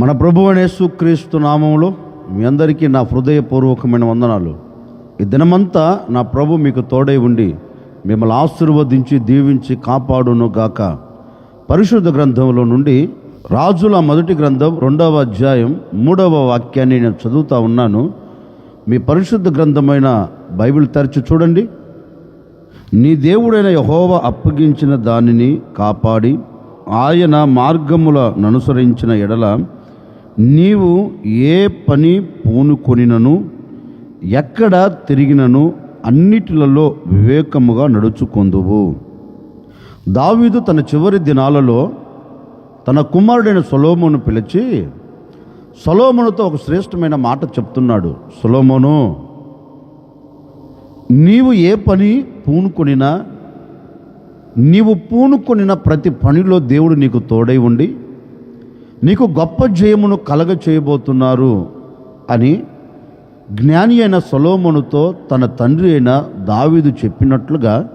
మన ప్రభు అనేసు క్రీస్తు నామంలో మీ అందరికీ నా హృదయపూర్వకమైన వందనాలు. ఈ దినమంతా నా ప్రభు మీకు తోడై ఉండి మిమ్మల్ని ఆశీర్వదించి దీవించి కాపాడును గాక. పరిశుద్ధ గ్రంథంలో నుండి రాజుల మొదటి గ్రంథం రెండవ అధ్యాయం మూడవ వాక్యాన్ని నేను చదువుతూ ఉన్నాను. మీ పరిశుద్ధ గ్రంథమైన బైబిల్ తెరచి చూడండి. నీ దేవుడైన యహోవ అప్పగించిన దానిని కాపాడి ఆయన మార్గముల అనుసరించిన ఎడల నీవు ఏ పని పూనుకొనినను ఎక్కడ తిరిగినను అన్నిటిలలో వివేకముగా నడుచుకొందువు. దావీదు తన చివరి దినాలలో తన కుమారుడైన సొలోమును పిలిచి సొలోమునుతో ఒక శ్రేష్టమైన మాట చెప్తున్నాడు. సొలోమోను నీవు ఏ పని పూనుకొనినా నీవు పూనుకొనిన ప్రతి పనిలో దేవుడు నీకు తోడై ఉండి నీకు గొప్ప జయమును కలగ చేయబోతున్నారు అని జ్ఞాని అయిన సొలోమోనుతో తన తండ్రి అయిన దావీదు చెప్పినట్లుగా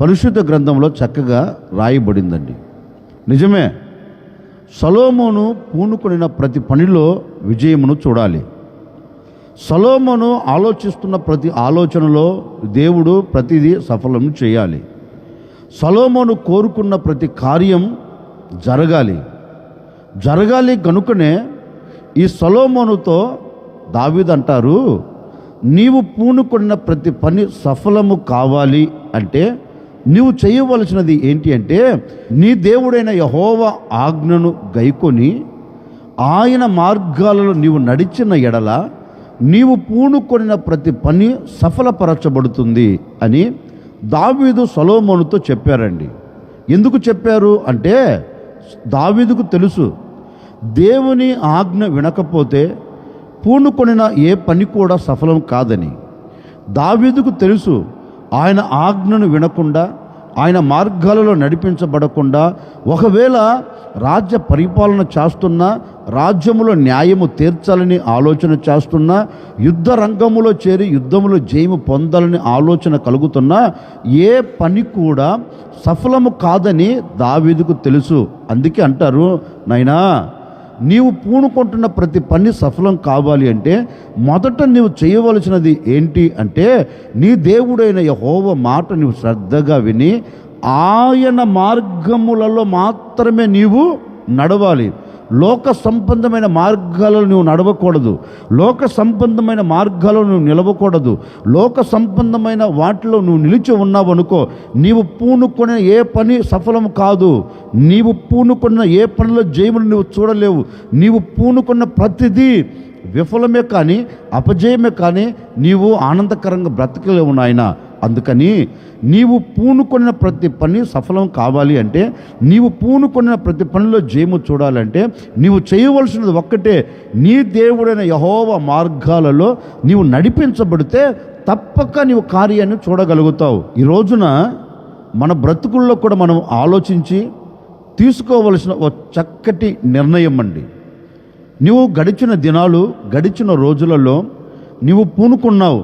పరిశుద్ధ గ్రంథంలో చక్కగా రాయబడిందండి. నిజమే సొలోమోను పూనుకొనిన ప్రతి పనిలో విజయమును చూడాలి. సొలోమోను ఆలోచిస్తున్న ప్రతి ఆలోచనలో దేవుడు ప్రతిదీ సఫలం చేయాలి. సొలోమోను కోరుకున్న ప్రతి కార్యం జరగాలి. జరగాలి కనుకనే ఈ సొలోమోనుతో దావిదంటారు నీవు పూనుకున్న ప్రతి పని సఫలము కావాలి. అంటే నీవు చేయవలసినది ఏంటి అంటే నీ దేవుడైన యహోవ ఆజ్ఞను గైకొని ఆయన మార్గాలలో నీవు నడిచిన ఎడల నీవు పూనుకొనిన ప్రతి పని సఫలపరచబడుతుంది అని దావీదు సొలోమోనుతో చెప్పారండి. ఎందుకు చెప్పారు అంటే దావీదుకు తెలుసు దేవుని ఆజ్ఞ వినకపోతే పూనుకొనిన ఏ పని కూడా సఫలం కాదని. దావీదుకు తెలుసు ఆయన ఆజ్ఞను వినకుండా ఆయన మార్గాలలో నడిపించబడకుండా ఒకవేళ రాజ్య పరిపాలన చేస్తున్నా రాజ్యములో న్యాయము తీర్చాలని ఆలోచన చేస్తున్నా యుద్ధ రంగములో చేరి యుద్ధములో జయము పొందాలని ఆలోచన కలుగుతున్నా ఏ పని కూడా సఫలము కాదని దావీదుకు తెలుసు. అందుకే అంటారు నైనా నీవు పూనుకుంటున్న ప్రతి పని సఫలం కావాలి అంటే మొదట నీవు చేయవలసినది ఏంటి అంటే నీ దేవుడైన యహోవ మాట నీవు శ్రద్ధగా విని ఆయన మార్గములలో మాత్రమే నీవు నడవాలి. లోక సంబంధమైన మార్గాలలో నువ్వు నడవకూడదు. లోక సంబంధమైన మార్గాలలో నువ్వు నిలవకూడదు. లోక సంబంధమైన వాటిలో నువ్వు నిలిచి ఉన్నావు అనుకో నీవు పూనుకునే ఏ పని సఫలం కాదు. నీవు పూనుకున్న ఏ పనిలో జయమును నువ్వు చూడలేవు. నీవు పూనుకున్న ప్రతిదీ విఫలమే కానీ అపజయమే కానీ నీవు ఆనందకరంగా బ్రతకలేవు నాయన. అందుకని నీవు పూనుకొన్న ప్రతి పని సఫలం కావాలి అంటే నీవు పూనుకొన్న ప్రతి పనిలో జయము చూడాలంటే నీవు చేయవలసినది ఒక్కటే నీ దేవుడైన యహోవ మార్గాలలో నీవు నడిపించబడితే తప్పక నీవు కార్యాన్ని చూడగలుగుతావు. ఈ రోజున మన బ్రతుకుల్లో కూడా మనం ఆలోచించి తీసుకోవలసిన ఒక చక్కటి నిర్ణయం అండి. నీవు గడిచిన దినాలు గడిచిన రోజులలో నీవు పూనుకున్నావు.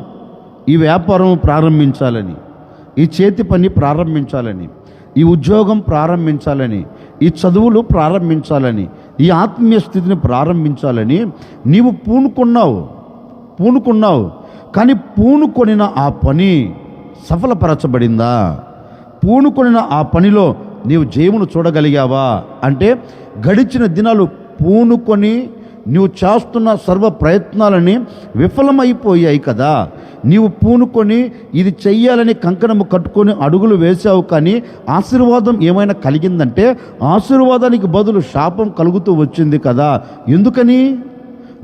ఈ వ్యాపారం ప్రారంభించాలని ఈ చేతి పని ప్రారంభించాలని ఈ ఉద్యోగం ప్రారంభించాలని ఈ చదువులు ప్రారంభించాలని ఈ ఆత్మీయ స్థితిని ప్రారంభించాలని నీవు పూనుకున్నావు పూనుకున్నావు. కానీ పూనుకొనిన ఆ పని సఫలపరచబడిందా? పూనుకొనిన ఆ పనిలో నీవు జయమును చూడగలిగావా? అంటే గడిచిన దినాలు పూనుకొని నీవు చేస్తున్న సర్వ ప్రయత్నాలని విఫలమైపోయాయి కదా. నీవు పూనుకొని ఇది చెయ్యాలని కంకణము కట్టుకొని అడుగులు వేసావు కానీ ఆశీర్వాదం ఏమైనా కలిగిందంటే ఆశీర్వాదానికి బదులు శాపం కలుగుతూ వచ్చింది కదా. ఎందుకని?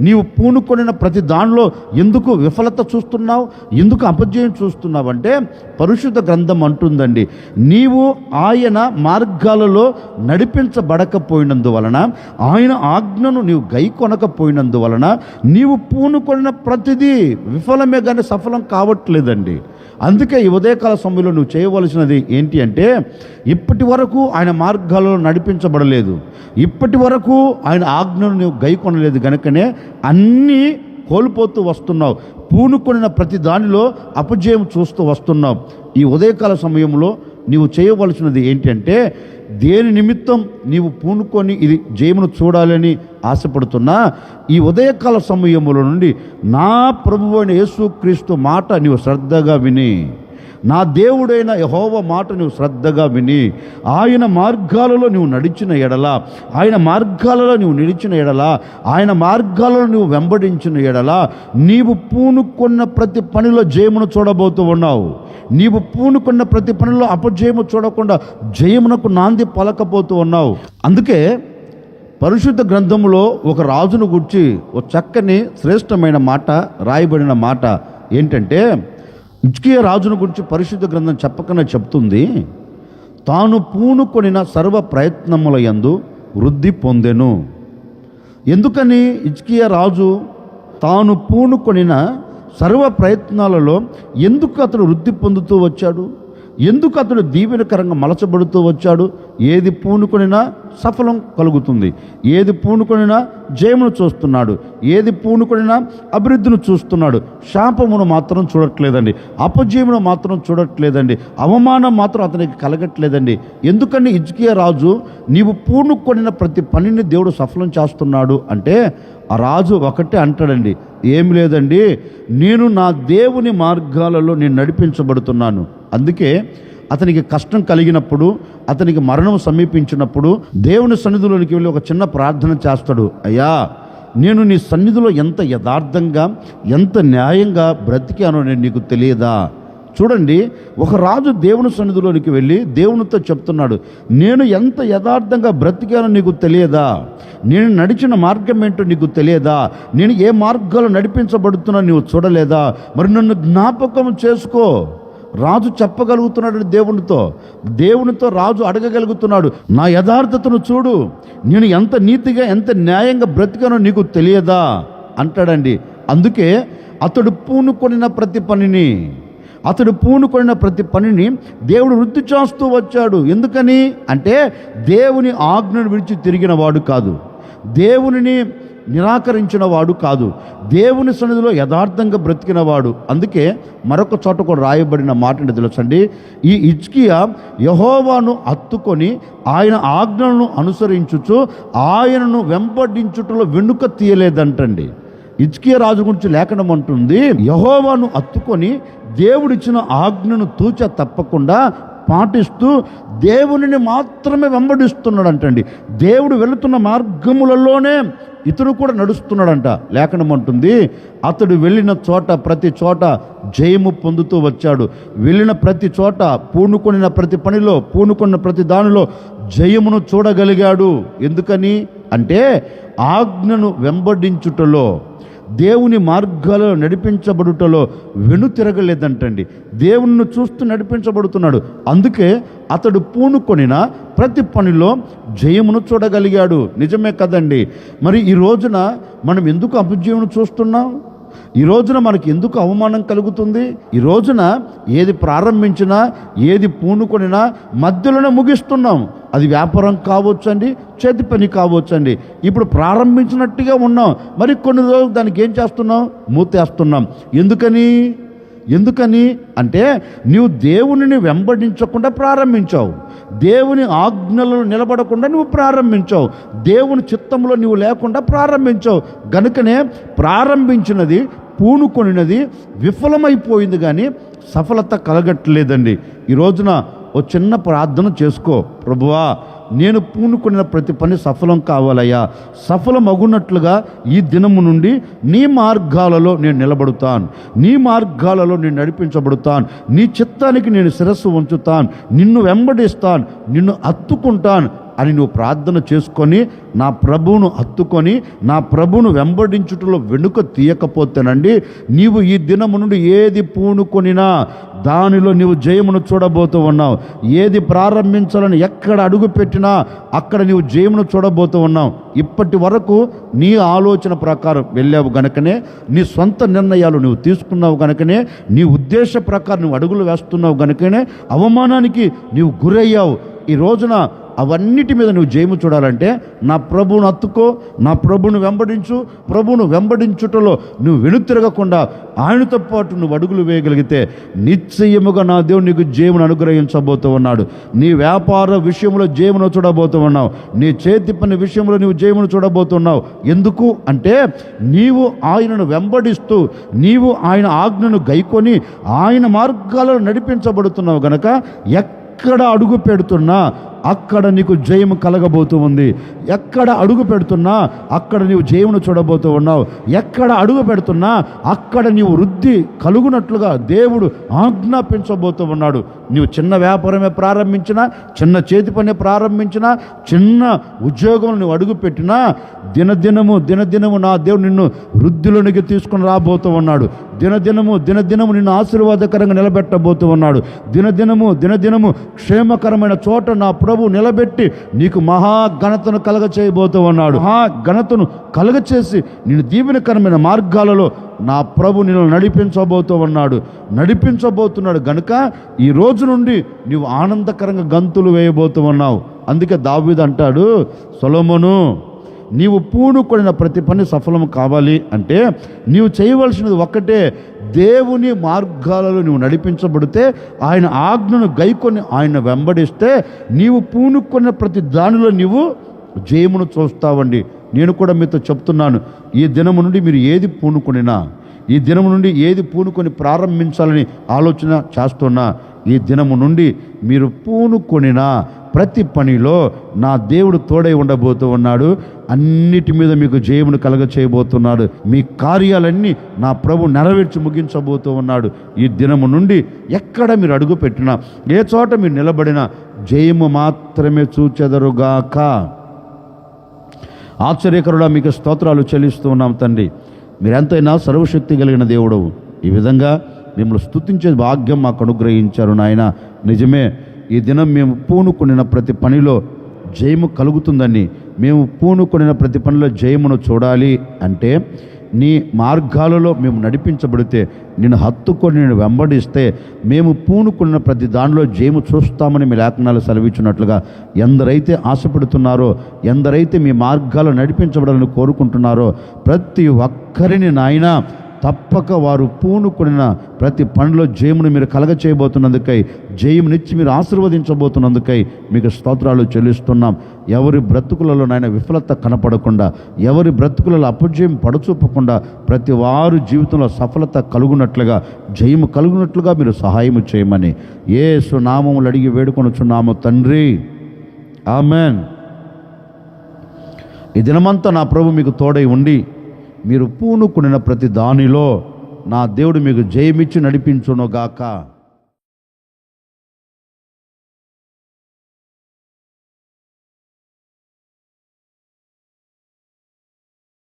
నీవు పూనుకొనిన ప్రతి దానిలో ఎందుకు విఫలత చూస్తున్నావు? ఎందుకు అపజయం చూస్తున్నావు? అంటే పరిశుద్ధ గ్రంథం అంటుందండి నీవు ఆయన మార్గాలలో నడిపించబడకపోయినందువలన ఆయన ఆజ్ఞను నీవు గై కొనకపోయినందువలన నీవు పూనుకొనిన ప్రతిదీ విఫలమే కానీ సఫలం కావట్లేదండి. అందుకే ఈ ఉదయకాల సమయంలో నువ్వు చేయవలసినది ఏంటి అంటే ఇప్పటి వరకు ఆయన మార్గాల్లో నడిపించబడలేదు. ఇప్పటి వరకు ఆయన ఆజ్ఞను నువ్వు గైకొనలేదు గనుకనే అన్నీ కోల్పోతూ వస్తున్నావు. పూనుకొనిన ప్రతి దానిలో అపజయం చూస్తూ వస్తున్నావు. ఈ ఉదయకాల సమయంలో నీవు చేయవలసినది ఏంటంటే దేని నిమిత్తం నీవు పూనుకొని ఇది జయమును చూడాలని ఆశపడుతున్నా ఈ ఉదయకాల సమయముల నుండి నా ప్రభు అయిన యేసుక్రీస్తు మాట నీవు శ్రద్ధగా విని నా దేవుడైన యహోవ మాట నువ్వు శ్రద్ధగా విని ఆయన మార్గాలలో నువ్వు నడిచిన ఎడల ఆయన మార్గాలలో నువ్వు నిలిచిన ఎడల ఆయన మార్గాలలో నువ్వు వెంబడించిన ఎడల నీవు పూనుకున్న ప్రతి పనిలో జయమును చూడబోతూ ఉన్నావు. నీవు పూనుకున్న ప్రతి పనిలో అపజయము చూడకుండా జయమునకు నాంది పలకపోతూ ఉన్నావు. అందుకే పరిశుద్ధ గ్రంథంలో ఒక రాజును గుర్చి ఒక చక్కని శ్రేష్టమైన మాట రాయబడిన మాట ఏంటంటే ఇజ్కియ రాజును గురించి పరిశుద్ధ గ్రంథం చెప్పకనే చెప్తుంది తాను పూనుకొనిన సర్వ ప్రయత్నముల యందు వృద్ధి పొందెను. ఎందుకని ఇజ్కియ రాజు తాను పూనుకొనిన సర్వ ప్రయత్నాలలో ఎందుకు అతడు వృద్ధి పొందుతూ వచ్చాడు? ఎందుకు అతడు దీవెనకరంగా మలచబడుతూ వచ్చాడు? ఏది పూనుకొనినా సఫలం కలుగుతుంది. ఏది పూనుకొనినా జయమును చూస్తున్నాడు. ఏది పూనుకొనినా అభివృద్ధిని చూస్తున్నాడు. శాపమును మాత్రం చూడట్లేదండి. అపజయమును మాత్రం చూడట్లేదండి. అవమానం మాత్రం అతనికి కలగట్లేదండి. ఎందుకని ఇజ్కియా రాజు నీవు పూనుకొనిన ప్రతి పనిని దేవుడు సఫలం చేస్తున్నాడు అంటే ఆ రాజు ఒకటే అంటాడండి. ఏం లేదండి. నేను నా దేవుని మార్గాలలో నేను నడిపించబడుతున్నాను. అందుకే అతనికి కష్టం కలిగినప్పుడు అతనికి మరణం సమీపించినప్పుడు దేవుని సన్నిధిలోనికి వెళ్ళి ఒక చిన్న ప్రార్థన చేస్తాడు. అయ్యా నేను నీ సన్నిధిలో ఎంత యథార్థంగా ఎంత న్యాయంగా బ్రతికానో నేను నీకు తెలియదా? చూడండి ఒక రాజు దేవుని సన్నిధిలోనికి వెళ్ళి దేవునితో చెప్తున్నాడు నేను ఎంత యథార్థంగా బ్రతికానో నీకు తెలియదా? నేను నడిచిన మార్గం ఏంటో నీకు తెలియదా? నేను ఏ మార్గాలు నడిపించబడుతున్నా నీవు చూడలేదా? మరి నన్ను జ్ఞాపకం చేసుకో. రాజు చెప్పగలుగుతున్నాడు దేవునితో. దేవునితో రాజు అడగగలుగుతున్నాడు. నా యథార్థతను చూడు. నేను ఎంత నీతిగా ఎంత న్యాయంగా బ్రతికానో నీకు తెలియదా? అంటాడండి. అందుకే అతడు పూనుకొనిన ప్రతి పనిని అతడు పూనుకొనిన ప్రతి పనిని దేవుడు వృద్ధి చేస్తూ వచ్చాడు. ఎందుకని? అంటే దేవుని ఆజ్ఞను విడిచి తిరిగిన వాడు కాదు. దేవునిని నిరాకరించిన వాడు కాదు. దేవుని సన్నిధిలో యథార్థంగా బ్రతికినవాడు. అందుకే మరొక చోట కూడా రాయబడిన మాటని తెలుసండి? ఈ ఇజ్కియా యహోవాను అత్తుకొని ఆయన ఆజ్ఞలను అనుసరించుచు ఆయనను వెంబడించుటలో వెనుక తీయలేదంటండి. ఇజ్కియా రాజు గురించి లేఖనం అంటుంది యహోవాను అత్తుకొని దేవుడిచ్చిన ఆజ్ఞను తూచ తప్పకుండా పాటిస్తూ దేవునిని మాత్రమే వెంబడిస్తున్నాడంటండి. దేవుడు వెళుతున్న మార్గములలోనే ఇతడు కూడా నడుస్తున్నాడంట. లేఖనం అంటుంది అతడు వెళ్ళిన చోట ప్రతి చోట జయము పొందుతూ వచ్చాడు. వెళ్ళిన ప్రతి చోట పూనుకొనిన ప్రతి పనిలో పూనుకున్న ప్రతి దానిలో జయమును చూడగలిగాడు. ఎందుకని? అంటే ఆజ్ఞను వెంబడించుటలో దేవుని మార్గాలలో నడిపించబడుటలో వెను తిరగలేదంటండి దేవుణ్ణి చూస్తూ నడిపించబడుతున్నాడు. అందుకే అతడు పూనుకొనిన ప్రతి పనిలో జయమును చూడగలిగాడు. నిజమే కదండి. మరి ఈ రోజున మనం ఎందుకు అపజయమును చూస్తున్నాం? ఈ రోజున మనకి ఎందుకు అవమానం కలుగుతుంది? ఈ రోజున ఏది ప్రారంభించినా ఏది పూనుకొనినా మధ్యలోనే ముగిస్తున్నాం. అది వ్యాపారం కావచ్చు అండి చేతి పని కావచ్చు అండి ఇప్పుడు ప్రారంభించినట్టుగా ఉన్నాం. మరి కొన్ని రోజులు దానికి ఏం చేస్తున్నాం? మూతేస్తున్నాం. ఎందుకని? ఎందుకని? అంటే నీవు దేవునిని వెంబడించకుండా ప్రారంభించావు. దేవుని ఆజ్ఞలు నిలబడకుండా నువ్వు ప్రారంభించావు. దేవుని చిత్తంలో నువ్వు లేకుండా ప్రారంభించావు. గనుకనే ప్రారంభించినది పూనుకొనినది విఫలమైపోయింది కానీ సఫలత కలగట్లేదండి. ఈ రోజున ఓ చిన్న ప్రార్థన చేసుకో. ప్రభువా నేను పూనుకున్న ప్రతి పని సఫలం కావాలయ్యా. సఫలమగునట్లుగా ఈ దినము నుండి నీ మార్గాలలో నేను నిలబడుతాను. నీ మార్గాలలో నేను నడిపించబడుతాను. నీ చిత్తానికి నేను శిరస్సు ఉంచుతాను నిన్ను వెంబడిస్తాను. నిన్ను అత్తుకుంటాను. అని నువ్వు ప్రార్థన చేసుకొని నా ప్రభువును హత్తుకొని నా ప్రభువును వెంబడించుటలో వెనుక తీయకపోతేనండి నీవు ఈ దినము నుండి ఏది పూనుకొనినా దానిలో నీవు జయమును చూడబోతూ ఉన్నావు. ఏది ప్రారంభించాలని ఎక్కడ అడుగు పెట్టినా అక్కడ నీవు జయమును చూడబోతూ ఉన్నావు. ఇప్పటి వరకు నీ ఆలోచన ప్రకారం వెళ్ళావు గనుకనే నీ సొంత నిర్ణయాలు నువ్వు తీసుకున్నావు గనుకనే నీ ఉద్దేశ ప్రకారం నువ్వు అడుగులు వేస్తున్నావు గనుకనే అవమానానికి నీవు గురయ్యావు. ఈ రోజున అవన్నిటి మీద నువ్వు జయము చూడాలంటే నా ప్రభువును అత్తుకో నా ప్రభువును వెంబడించు ప్రభువును వెంబడించుటలో నువ్వు వెనుతిరగకుండా ఆయనతో పాటు నువ్వు అడుగులు వేయగలిగితే నిశ్చయముగా నా దేవుడు నీకు జయమును అనుగ్రహించబోతూ ఉన్నాడు. నీ వ్యాపార విషయంలో జయమును చూడబోతూ ఉన్నావు. నీ చేతి పని విషయంలో నువ్వు జయమును చూడబోతున్నావు ఎందుకు? అంటే నీవు ఆయనను వెంబడిస్తూ నీవు ఆయన ఆజ్ఞను గైకొని ఆయన మార్గాలను నడిపించబడుతున్నావు గనక ఎక్కడ అడుగు పెడుతున్నా అక్కడ నీకు జయము కలగబోతూ ఉంది. ఎక్కడ అడుగు పెడుతున్నా అక్కడ నీవు జయమును చూడబోతూ ఉన్నావు. ఎక్కడ అడుగు పెడుతున్నా అక్కడ నీవు వృద్ధి కలుగునట్లుగా దేవుడు ఆజ్ఞాపించబోతూ ఉన్నాడు. నీవు చిన్న వ్యాపారమే ప్రారంభించినా చిన్న చేతి పని ప్రారంభించినా చిన్న ఉద్యోగం నువ్వు అడుగు పెట్టినా దినదినము దినదినము నా దేవుడు నిన్ను వృద్ధిలోనికి తీసుకుని రాబోతూ ఉన్నాడు. దినదినము దినదినము నిన్ను ఆశీర్వాదకరంగా నిలబెట్టబోతూ ఉన్నాడు. దినదినము దినదినము క్షేమకరమైన చోట నా ప్రభు నిలబెట్టి నీకు మహా ఘనతను కలగ చేయబోతూ ఉన్నాడు. మహాఘనతను కలగ చేసి నేను దీవెనకరమైన మార్గాలలో నా ప్రభు నిన్ను నడిపించబోతూ ఉన్నాడు. నడిపించబోతున్నాడు గనుక ఈ రోజు నుండి నీవు ఆనందకరంగా గంతులు వేయబోతూ ఉన్నావు. అందుకే దావీద్ అంటాడు సొలొమోను నీవు పూనుకొనిన ప్రతి పని సఫలం కావాలి అంటే నీవు చేయవలసినది ఒక్కటే దేవుని మార్గాలలో నువ్వు నడిపించబడితే ఆయన ఆజ్ఞను గైకొని ఆయన వెంబడిస్తే నీవు పూనుకొన్న ప్రతి దానిలో నీవు జయమును చూస్తావండి. నేను కూడా మీతో చెప్తున్నాను ఈ దినము నుండి మీరు ఏది పూనుకొనినా ఈ దినము నుండి ఏది పూనుకొని ప్రారంభించాలని ఆలోచన చేస్తున్నా ఈ దినము నుండి మీరు పూనుకొనిన ప్రతి పనిలో నా దేవుడు తోడై ఉండబోతూ ఉన్నాడు. అన్నిటి మీద మీకు జయమును కలగ చేయబోతున్నాడు మీ కార్యాలన్నీ నా ప్రభు నెరవేర్చి ముగించబోతూ ఉన్నాడు. ఈ దినము నుండి ఎక్కడ మీరు అడుగు పెట్టినా ఏ చోట మీరు నిలబడినా జయము మాత్రమే చూచెదరుగాక. ఆశ్చర్యకరుడా మీకు స్తోత్రాలు చెల్లిస్తూ ఉన్నాం తండ్రి. మీరెంతైనా సర్వశక్తి కలిగిన దేవుడవు. ఈ విధంగా మిమ్మల్ని స్తుతించే భాగ్యం మాకు అనుగ్రహించారు నాయన. నిజమే ఈ దినం మేము పూనుకొనిన ప్రతి పనిలో జయము కలుగుతుందని మేము పూనుకొనిన ప్రతి పనిలో జయమును చూడాలి అంటే నీ మార్గాలలో మేము నడిపించబడితే నేను హత్తుకొని నేను వెంబడిస్తే మేము పూనుకున్న ప్రతి దానిలో జయము చూస్తామని మీ లేఖనాలు సెలవిచ్చినట్లుగా ఎందరైతే ఆశపడుతున్నారో ఎందరైతే మీ మార్గాలు నడిపించబడాలని కోరుకుంటున్నారో ప్రతి ఒక్కరిని నాయన తప్పక వారు పూనుకొనిన ప్రతి పనిలో జయమును మీరు కలగ చేయబోతున్నందుకై జయమునిచ్చి మీరు ఆశీర్వదించబోతున్నందుకై మీకు స్తోత్రాలు చెల్లిస్తున్నాం. ఎవరి బ్రతుకులలో నాయన విఫలత కనపడకుండా ఎవరి బ్రతుకులలో అపజయం పడచూపకుండా ప్రతి వారు జీవితంలో సఫలత కలుగునట్లుగా జయము కలుగునట్లుగా మీరు సహాయము చేయమని ఏ సునామములు అడిగి వేడుకొనుచున్నాము తండ్రి. ఆమెన్. ఈ దినమంతా నా ప్రభు మీకు తోడై ఉండి మీరు పూనుకునిన ప్రతి దానిలో నా దేవుడు మీకు జయమిచ్చి నడిపించునుగాక.